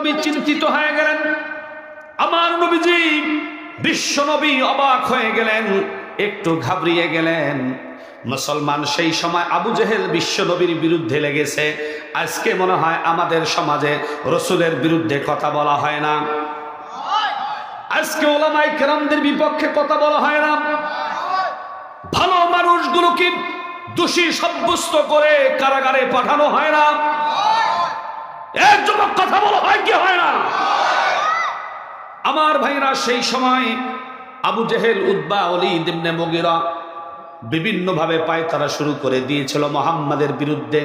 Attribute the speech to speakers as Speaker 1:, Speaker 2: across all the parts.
Speaker 1: নবী চিন্তিত হয়ে গেলেন। আমার নবীজি বিশ্ব নবী অবাক হয়ে গেলেন, একটু ঘাবড়িয়ে গেলেন। মুসলমান সেই সময় আবু জেহেল বিশ্ব নবীর বিরুদ্ধে লেগেছে। আজকে মনে হয় আমাদের সমাজে রসুলের বিরুদ্ধে কথা বলা হয় না। আজকে ওলামাই কেরামদের বিপক্ষে কথা বলা হয় না। ভালো মানুষগুলোকে দোষী সাব্যস্ত করে কারাগারে পাঠানো হয় না। এক যুবক কথা বলা, হয় কি হয় না? আমার ভাইরা সেই সময় আবু জেহেল উদ্বা অলি দিমনে মগিরা বিভিন্নভাবে পায়তারা শুরু করে দিয়েছিল মোহাম্মদের বিরুদ্ধে।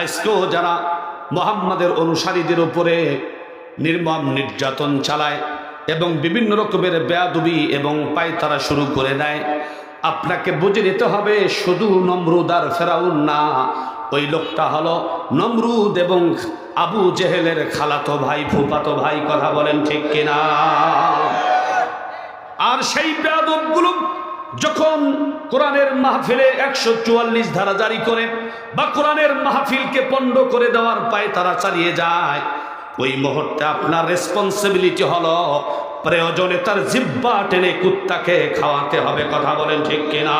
Speaker 1: আজকেও যারা মোহাম্মদের অনুসারীদের উপরে নির্মম নির্যাতন চালায় এবং বিভিন্ন রকমের বেয়াদুবি এবং পায়তারা শুরু করে দেয়, আপনাকে বুঝে নিতে হবে শুধু নমরুদ আর ফেরাউন না ওই লোকটা হলো নমরুদ এবং আবু জেহেলের খালাতো ভাই ফুপাতো ভাই, কথা বলেন ঠিক কিনা? আর সেই বেয়াদবগুলো যখন কোরআনের মাহফিলে একশো চুয়াল্লিশ ধারা জারি করে বা কোরআনের মাহফিলকে পণ্ড করে দেওয়ার পায় তারা চালিয়ে যায়, ওই মুহূর্তে আপনার রেসপন্সিবিলিটি হলো প্রয়োজনে তার জিব্বা টেনে কুত্তাকে খাওয়াতে হবে, কথা বলেন ঠিক কিনা?